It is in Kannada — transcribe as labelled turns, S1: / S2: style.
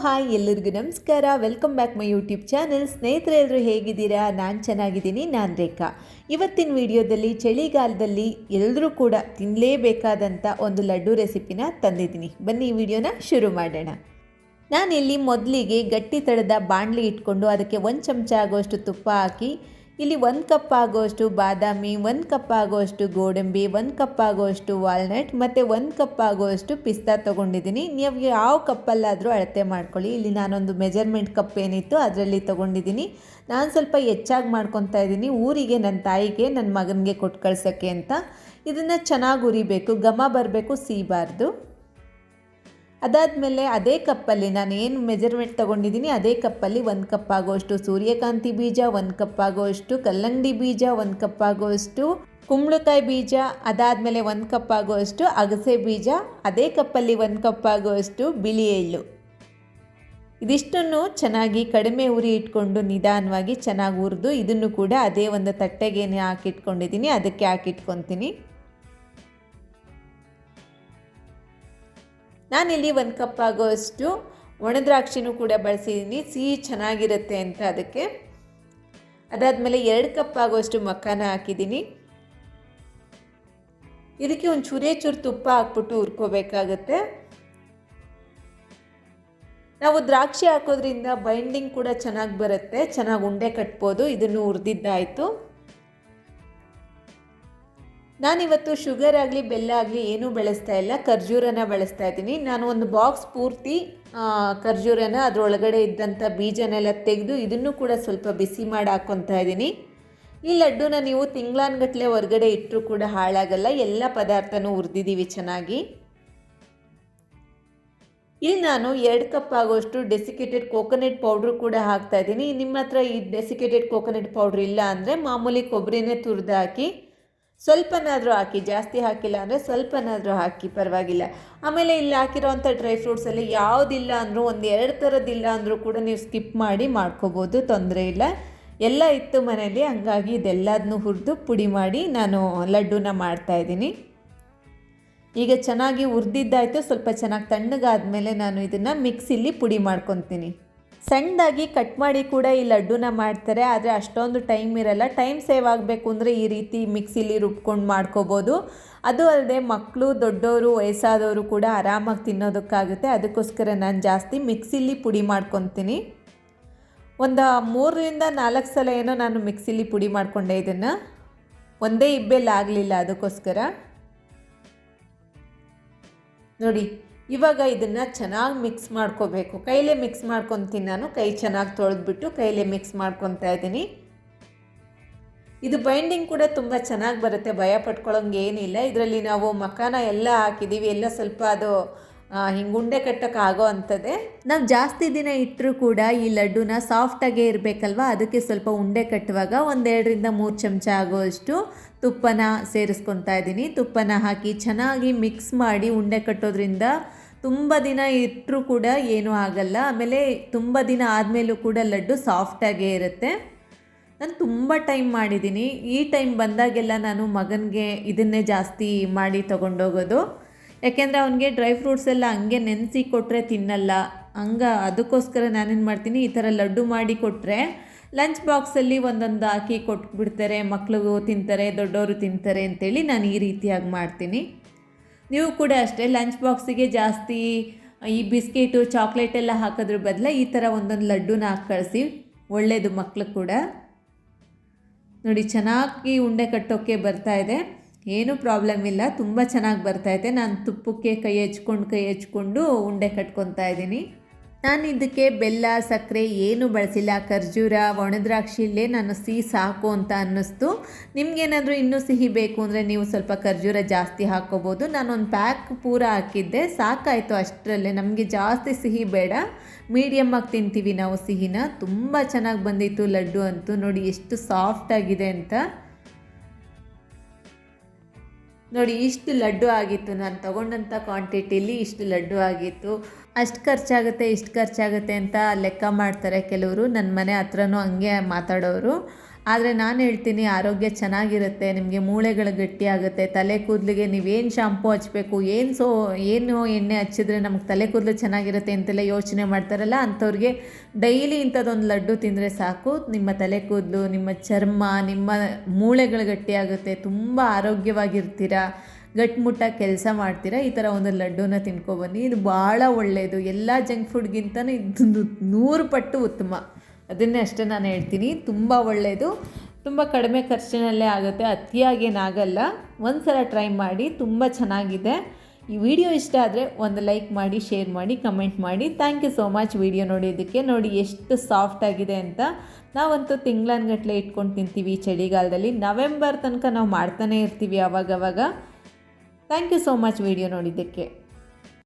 S1: ಹಾಯ್ ಎಲ್ಲರಿಗೂ ನಮಸ್ಕಾರ. Welcome back my YouTube channel ಸ್ನೇಹಿತರೆ, ಎಲ್ಲರೂ ಹೇಗಿದ್ದೀರಾ? ನಾನು ಚೆನ್ನಾಗಿದ್ದೀನಿ. ನಾನು ರೇಖಾ. ಇವತ್ತಿನ ವಿಡಿಯೋದಲ್ಲಿ ಚಳಿಗಾಲದಲ್ಲಿ ಎಲ್ಲರೂ ಕೂಡ ತಿನ್ನಲೇಬೇಕಾದಂಥ ಒಂದು ಲಡ್ಡು ರೆಸಿಪಿನ ತಂದಿದ್ದೀನಿ. ಬನ್ನಿ, ಈ ವಿಡಿಯೋನ ಶುರು ಮಾಡೋಣ. ನಾನಿಲ್ಲಿ ಮೊದಲಿಗೆ ಗಟ್ಟಿ ತಳದ ಬಾಣಲಿ ಇಟ್ಕೊಂಡು ಅದಕ್ಕೆ ಒಂದು ಚಮಚ ಆಗುವಷ್ಟು ತುಪ್ಪ ಹಾಕಿ ಇಲ್ಲಿ ಒಂದು ಕಪ್ ಆಗುವಷ್ಟು ಬಾದಾಮಿ, ಒಂದು ಕಪ್ ಆಗುವಷ್ಟು ಗೋಡಂಬಿ, ಒಂದು ಕಪ್ ಆಗುವಷ್ಟು ವಾಲ್ನಟ್ ಮತ್ತು ಒಂದು ಕಪ್ ಆಗುವಷ್ಟು ಪಿಸ್ತಾ ತೊಗೊಂಡಿದ್ದೀನಿ. ನೀವು ಯಾವ ಕಪ್ಪಲ್ಲಾದರೂ ಅಳತೆ ಮಾಡ್ಕೊಳ್ಳಿ. ಇಲ್ಲಿ ನಾನೊಂದು ಮೆಜರ್ಮೆಂಟ್ ಕಪ್ ಏನಿತ್ತು ಅದರಲ್ಲಿ ತೊಗೊಂಡಿದ್ದೀನಿ. ನಾನು ಸ್ವಲ್ಪ ಹೆಚ್ಚಾಗಿ ಮಾಡ್ಕೊತಾ ಇದ್ದೀನಿ. ಊರಿಗೆ ನನ್ನ ತಾಯಿಗೆ ನನ್ನ ಮಗನಿಗೆ ಕೊಟ್ಟು ಕಳ್ಸೋಕ್ಕೆ ಅಂತ. ಇದನ್ನು ಚೆನ್ನಾಗಿ ಉರಿಬೇಕು. ಘಮ ಬರಬೇಕು, ಸೀಬಾರ್ದು. ಅದಾದಮೇಲೆ ಅದೇ ಕಪ್ಪಲ್ಲಿ ನಾನು ಏನು ಮೆಜರ್ಮೆಂಟ್ ತೊಗೊಂಡಿದ್ದೀನಿ, ಅದೇ ಕಪ್ಪಲ್ಲಿ ಒಂದು ಕಪ್ ಆಗೋಷ್ಟು ಸೂರ್ಯಕಾಂತಿ ಬೀಜ, ಒಂದು ಕಪ್ ಆಗೋಷ್ಟು ಕಲ್ಲಂಗಡಿ ಬೀಜ, ಒಂದು ಕಪ್ ಆಗೋಷ್ಟು ಕುಂಬಳಕಾಯಿ ಬೀಜ, ಅದಾದಮೇಲೆ ಒಂದು ಕಪ್ ಆಗೋಷ್ಟು ಅಗಸೆ ಬೀಜ, ಅದೇ ಕಪ್ಪಲ್ಲಿ ಒಂದು ಕಪ್ ಆಗೋಷ್ಟು ಬಿಳಿ ಎಳ್ಳು. ಇದಿಷ್ಟನ್ನು ಚೆನ್ನಾಗಿ ಕಡಿಮೆ ಉರಿ ಇಟ್ಕೊಂಡು ನಿಧಾನವಾಗಿ ಚೆನ್ನಾಗಿ ಹುರಿದು, ಇದನ್ನು ಕೂಡ ಅದೇ ಒಂದು ತಟ್ಟೆಗೆ ಹಾಕಿಟ್ಕೊಂಡಿದ್ದೀನಿ, ಅದಕ್ಕೆ ಹಾಕಿಟ್ಕೊತೀನಿ. ನಾನಿಲ್ಲಿ ಒಂದು ಕಪ್ ಆಗೋಷ್ಟು ಒಣದ್ರಾಕ್ಷಿನೂ ಕೂಡ ಬಳಸಿದ್ದೀನಿ ಸಿಹಿ ಚೆನ್ನಾಗಿರುತ್ತೆ ಅಂತ ಅದಕ್ಕೆ. ಅದಾದಮೇಲೆ ಎರಡು ಕಪ್ ಆಗೋಷ್ಟು ಮಕ್ಕಾನ ಹಾಕಿದ್ದೀನಿ ಇದಕ್ಕೆ ಒಂದು ಚೂರೇ ಚೂರು ತುಪ್ಪ ಹಾಕ್ಬಿಟ್ಟು ಹುರ್ಕೋಬೇಕಾಗತ್ತೆ. ನಾವು ದ್ರಾಕ್ಷಿ ಹಾಕೋದ್ರಿಂದ ಬೈಂಡಿಂಗ್ ಕೂಡ ಚೆನ್ನಾಗಿ ಬರುತ್ತೆ. ಚೆನ್ನಾಗಿ ಉಂಡೆ ಕಟ್ಬೋದು. ಇದನ್ನು ಹುರಿದಿದ್ದಾಯಿತು. ನಾನಿವತ್ತು ಶುಗರ್ ಆಗಲಿ, ಬೆಲ್ಲ ಆಗಲಿ ಏನೂ ಬೆಳೆಸ್ತಾ ಇಲ್ಲ. ಖರ್ಜೂರನ ಬಳಸ್ತಾ ಇದ್ದೀನಿ. ನಾನು ಒಂದು ಬಾಕ್ಸ್ ಪೂರ್ತಿ ಖರ್ಜೂರನ ಅದರೊಳಗಡೆ ಇದ್ದಂಥ ಬೀಜನೆಲ್ಲ ತೆಗೆದು ಇದನ್ನು ಕೂಡ ಸ್ವಲ್ಪ ಬಿಸಿ ಮಾಡಿ ಹಾಕ್ಕೊತಾ ಇದ್ದೀನಿ. ಈ ಲಡ್ಡುನ ನೀವು ತಿಂಗ್ಳಾನ್ಗಟ್ಲೆ ಹೊರಗಡೆ ಇಟ್ಟರೂ ಕೂಡ ಹಾಳಾಗಲ್ಲ. ಎಲ್ಲ ಪದಾರ್ಥನೂ ಹುರಿದಿದ್ದೀವಿ ಚೆನ್ನಾಗಿ. ಇಲ್ಲಿ ನಾನು ಎರಡು ಕಪ್ ಆಗೋಷ್ಟು ಡೆಸಿಕೇಟೆಡ್ ಕೋಕೋನಟ್ ಪೌಡ್ರು ಕೂಡ ಹಾಕ್ತಾ ಇದ್ದೀನಿ. ನಿಮ್ಮ ಹತ್ರ ಈ ಡೆಸಿಕೇಟೆಡ್ ಕೋಕೋನಟ್ ಪೌಡ್ರ್ ಇಲ್ಲ ಅಂದರೆ ಮಾಮೂಲಿ ಕೊಬ್ಬರಿನೇ ತುರಿದು ಹಾಕಿ ಸ್ವಲ್ಪನಾದರೂ ಹಾಕಿ, ಜಾಸ್ತಿ ಹಾಕಿಲ್ಲ ಅಂದರೆ ಸ್ವಲ್ಪನಾದರೂ ಹಾಕಿ, ಪರವಾಗಿಲ್ಲ. ಆಮೇಲೆ ಇಲ್ಲಿ ಹಾಕಿರೋವಂಥ ಡ್ರೈ ಫ್ರೂಟ್ಸಲ್ಲಿ ಯಾವುದಿಲ್ಲ ಅಂದರೂ, ಒಂದು ಎರಡು ಥರದ್ದಿಲ್ಲ ಅಂದರೂ ಕೂಡ ನೀವು ಸ್ಕಿಪ್ ಮಾಡಿ ಮಾಡ್ಕೋಬೋದು, ತೊಂದರೆ ಇಲ್ಲ. ಎಲ್ಲ ಇತ್ತು ಮನೆಯಲ್ಲಿ, ಹಂಗಾಗಿ ಇದೆಲ್ಲದನ್ನೂ ಹುರಿದು ಪುಡಿ ಮಾಡಿ ನಾನು ಲಡ್ಡುನ ಮಾಡ್ತಾಯಿದ್ದೀನಿ ಈಗ ಚೆನ್ನಾಗಿ ಹುರಿದಿದ್ದಾಯಿತು, ಸ್ವಲ್ಪ ಚೆನ್ನಾಗಿ ತಣ್ಣಗಾದ ಮೇಲೆ ನಾನು ಇದನ್ನು ಮಿಕ್ಸಿಲಿ ಪುಡಿ ಮಾಡ್ಕೊತೀನಿ. ಸಣ್ಣದಾಗಿ ಕಟ್ ಮಾಡಿ ಕೂಡ ಈ ಲಡ್ಡುನ ಮಾಡ್ತಾರೆ, ಆದರೆ ಅಷ್ಟೊಂದು ಟೈಮ್ ಇರಲ್ಲ. ಟೈಮ್ ಸೇವ್ ಆಗಬೇಕು ಅಂದರೆ ಈ ರೀತಿ ಮಿಕ್ಸಿಲಿ ರುಬ್ಕೊಂಡು ಮಾಡ್ಕೋಬೋದು. ಅದು ಅಲ್ಲದೆ ಮಕ್ಕಳು ದೊಡ್ಡವರು ವಯಸ್ಸಾದವರು ಕೂಡ ಆರಾಮಾಗಿ ತಿನ್ನೋದಕ್ಕಾಗುತ್ತೆ. ಅದಕ್ಕೋಸ್ಕರ ನಾನು ಜಾಸ್ತಿ ಮಿಕ್ಸಿಲಿ ಪುಡಿ ಮಾಡ್ಕೊತೀನಿ. ಒಂದು ಮೂರರಿಂದ ನಾಲ್ಕು ಸಲ ಏನೋ ನಾನು ಮಿಕ್ಸಿಲಿ ಪುಡಿ ಮಾಡಿಕೊಂಡೆ ಇದನ್ನು. ಒಂದೇ ಇಬ್ಬೆಲ್ಲ ಆಗಲಿಲ್ಲ ಅದಕ್ಕೋಸ್ಕರ. ನೋಡಿ ಇವಾಗ ಇದನ್ನು ಚೆನ್ನಾಗಿ ಮಿಕ್ಸ್ ಮಾಡ್ಕೋಬೇಕು. ಕೈಲೇ ಮಿಕ್ಸ್ ಮಾಡ್ಕೊತೀನಿ ನಾನು. ಕೈ ಚೆನ್ನಾಗಿ ತೊಳೆದ್ಬಿಟ್ಟು ಕೈಲೇ ಮಿಕ್ಸ್ ಮಾಡ್ಕೊತಾ ಇದ್ದೀನಿ. ಇದು ಬೈಂಡಿಂಗ್ ಕೂಡ ತುಂಬ ಚೆನ್ನಾಗಿ ಬರುತ್ತೆ. ಭಯ ಪಟ್ಕೊಳ್ಳೋಂಗೆ ಏನಿಲ್ಲ. ಇದರಲ್ಲಿ ನಾವು ಮಖಾನ ಎಲ್ಲ ಹಾಕಿದ್ದೀವಿ ಎಲ್ಲ ಸ್ವಲ್ಪ ಅದು ಹಿಂಗೆ ಉಂಡೆ ಕಟ್ಟೋಕ್ಕಾಗೋ ಅಂಥದ್ದೇ. ನಾವು ಜಾಸ್ತಿ ದಿನ ಇಟ್ಟರೂ ಕೂಡ ಈ ಲಡ್ಡುನ ಸಾಫ್ಟಾಗೇ ಇರಬೇಕಲ್ವಾ? ಅದಕ್ಕೆ ಸ್ವಲ್ಪ ಉಂಡೆ ಕಟ್ಟುವಾಗ ಒಂದೆರಡರಿಂದ ಮೂರು ಚಮಚ ಆಗೋಷ್ಟು ತುಪ್ಪನ ಸೇರಿಸ್ಕೊತಾ ಇದ್ದೀನಿ. ತುಪ್ಪನ ಹಾಕಿ ಚೆನ್ನಾಗಿ ಮಿಕ್ಸ್ ಮಾಡಿ ಉಂಡೆ ಕಟ್ಟೋದ್ರಿಂದ ತುಂಬ ದಿನ ಇಟ್ಟರೂ ಕೂಡ ಏನೂ ಆಗಲ್ಲ. ಆಮೇಲೆ ತುಂಬ ದಿನ ಆದಮೇಲೂ ಕೂಡ ಲಡ್ಡು ಸಾಫ್ಟಾಗೇ ಇರುತ್ತೆ. ನಾನು ತುಂಬ ಟೈಮ್ ಮಾಡಿದ್ದೀನಿ. ಈ ಟೈಮ್ ಬಂದಾಗೆಲ್ಲ ನಾನು ಮಗನಿಗೆ ಇದನ್ನೇ ಜಾಸ್ತಿ ಮಾಡಿ ತೊಗೊಂಡೋಗೋದು. ಯಾಕೆಂದರೆ ಅವನಿಗೆ ಡ್ರೈ ಫ್ರೂಟ್ಸ್ ಎಲ್ಲ ಹಂಗೆ ನೆನೆಸಿ ಕೊಟ್ಟರೆ ತಿನ್ನಲ್ಲ. ಹಂಗ ಅದಕ್ಕೋಸ್ಕರ ನಾನೇನು ಮಾಡ್ತೀನಿ, ಈ ಥರ ಲಡ್ಡು ಮಾಡಿ ಕೊಟ್ಟರೆ ಲಂಚ್ ಬಾಕ್ಸಲ್ಲಿ ಒಂದೊಂದು ಹಾಕಿ ಕೊಟ್ಬಿಡ್ತಾರೆ. ಮಕ್ಳಿಗೂ ತಿಂತಾರೆ ದೊಡ್ಡವರು ತಿಂತಾರೆ ಅಂತೇಳಿ ನಾನು ಈ ರೀತಿಯಾಗಿ ಮಾಡ್ತೀನಿ. ನೀವು ಕೂಡ ಅಷ್ಟೇ ಲಂಚ್ ಬಾಕ್ಸಿಗೆ ಜಾಸ್ತಿ ಈ ಬಿಸ್ಕೆಟು ಚಾಕ್ಲೇಟ್ ಎಲ್ಲ ಹಾಕೋದ್ರ ಬದಲು ಈ ಥರ ಒಂದೊಂದು ಲಡ್ಡುನ ಹಾಕಿ ಕಳಿಸಿ. ಒಳ್ಳೆಯದು ಮಕ್ಕಳು ಕೂಡ. ನೋಡಿ, ಚೆನ್ನಾಗಿ ಉಂಡೆ ಕಟ್ಟೋಕ್ಕೆ ಬರ್ತಾ ಇದೆ. ಏನೂ ಪ್ರಾಬ್ಲಮ್ ಇಲ್ಲ. ತುಂಬ ಚೆನ್ನಾಗಿ ಬರ್ತಾಯಿದೆ ನಾನು ತುಪ್ಪಕ್ಕೆ ಕೈ ಹಚ್ಕೊಂಡು ಕೈ ಹಚ್ಕೊಂಡು ಉಂಡೆ ಕಟ್ಕೊತಾ ಇದ್ದೀನಿ. ನಾನು ಇದಕ್ಕೆ ಬೆಲ್ಲ, ಸಕ್ಕರೆ ಏನು ಬಳಸಿಲ್ಲ. ಖರ್ಜೂರ ಒಣದ್ರಾಕ್ಷಿಲೇ ನಾನು ಸಿಹಿ ಸಾಕು ಅಂತ ಅನ್ನಿಸ್ತು. ನಿಮಗೇನಾದರೂ ಇನ್ನೂ ಸಿಹಿ ಬೇಕು ಅಂದರೆ ನೀವು ಸ್ವಲ್ಪ ಖರ್ಜೂರ ಜಾಸ್ತಿ ಹಾಕ್ಕೋಬೋದು. ನಾನೊಂದು ಪ್ಯಾಕ್ ಪೂರ ಹಾಕಿದ್ದೆ. ಸಾಕಾಯಿತು ಅಷ್ಟರಲ್ಲೇ. ನಮಗೆ ಜಾಸ್ತಿ ಸಿಹಿ ಬೇಡ. ಮೀಡಿಯಮ್ಮಾಗಿ ತಿಂತೀವಿ ನಾವು ಸಿಹಿನ. ತುಂಬ ಚೆನ್ನಾಗಿ ಬಂದಿತ್ತು ಲಡ್ಡು ಅಂತೂ. ನೋಡಿ ಎಷ್ಟು ಸಾಫ್ಟಾಗಿದೆ ಅಂತ. ನೋಡಿ, ಇಷ್ಟು ಲಡ್ಡು ಆಗಿತ್ತು. ನಾನು ತೊಗೊಂಡಂಥ ಕ್ವಾಂಟಿಟಿಲಿ ಇಷ್ಟು ಲಡ್ಡು ಆಗಿತ್ತು. ಅಷ್ಟು ಖರ್ಚಾಗುತ್ತೆ, ಇಷ್ಟು ಖರ್ಚಾಗುತ್ತೆ ಅಂತ ಲೆಕ್ಕ ಮಾಡ್ತಾರೆ ಕೆಲವರು. ನನ್ನ ಮನೆ ಹತ್ರನೂ ಹಂಗೆ ಮಾತಾಡೋರು. ಆದರೆ ನಾನು ಹೇಳ್ತೀನಿ, ಆರೋಗ್ಯ ಚೆನ್ನಾಗಿರುತ್ತೆ, ನಿಮಗೆ ಮೂಳೆಗಳು ಗಟ್ಟಿಯಾಗುತ್ತೆ, ತಲೆ ಕೂದಲಿಗೆ ನೀವೇನು ಶಾಂಪು ಹಚ್ಚಬೇಕು ಏನು ಸೋ, ಏನು ಎಣ್ಣೆ ಹಚ್ಚಿದ್ರೆ ನಮಗೆ ತಲೆ ಕೂದಲು ಚೆನ್ನಾಗಿರುತ್ತೆ ಅಂತೆಲ್ಲ ಯೋಚನೆ ಮಾಡ್ತಾರಲ್ಲ ಅಂಥವ್ರಿಗೆ ಡೈಲಿ ಇಂಥದ್ದೊಂದು ಲಡ್ಡು ತಿಂದರೆ ಸಾಕು. ನಿಮ್ಮ ತಲೆ ಕೂದಲು, ನಿಮ್ಮ ಚರ್ಮ, ನಿಮ್ಮ ಮೂಳೆಗಳು ಗಟ್ಟಿಯಾಗುತ್ತೆ, ತುಂಬ ಆರೋಗ್ಯವಾಗಿರ್ತೀರ ಗಟ್ಟಿಮುಟ್ಟಾಗಿ ಕೆಲಸ ಮಾಡ್ತೀರಾ, ಈ ಥರ ಒಂದು ಲಡ್ಡೂನ ತಿನ್ಕೊಬನ್ನಿ. ಇದು ಭಾಳ ಒಳ್ಳೆಯದು ಎಲ್ಲ ಜಂಕ್ ಫುಡ್ಗಿಂತನೂ ಇದು ನೂರು ಪಟ್ಟು ಉತ್ತಮ. ಅದನ್ನೇ ಅಷ್ಟೇ ನಾನು ಹೇಳ್ತೀನಿ. ತುಂಬ ಒಳ್ಳೆಯದು ತುಂಬ ಕಡಿಮೆ ಖರ್ಚಿನಲ್ಲೇ ಆಗುತ್ತೆ. ಅತಿಯಾಗೇನಾಗಲ್ಲ ಒಂದು ಸಲ ಟ್ರೈ ಮಾಡಿ. ತುಂಬ ಚೆನ್ನಾಗಿದೆ. ಈ ವಿಡಿಯೋ ಇಷ್ಟ ಆದರೆ ಒಂದು ಲೈಕ್ ಮಾಡಿ, ಶೇರ್ ಮಾಡಿ, ಕಮೆಂಟ್ ಮಾಡಿ. Thank you so much video ನೋಡಿದ್ದಕ್ಕೆ. ನೋಡಿ ಎಷ್ಟು ಸಾಫ್ಟ್ ಆಗಿದೆ ಅಂತ. ನಾವಂತೂ ತಿಂಗಳನ್ಗಟ್ಲೆ ಇಟ್ಕೊಂಡು ತಿಂತೀವಿ ಚಳಿಗಾಲದಲ್ಲಿ. ನವೆಂಬರ್ ತನಕ ನಾವು ಮಾಡ್ತಾನೆ ಇರ್ತೀವಿ ಅವಾಗವಾಗ. Thank you so much video ನೋಡಿದ್ದಕ್ಕೆ.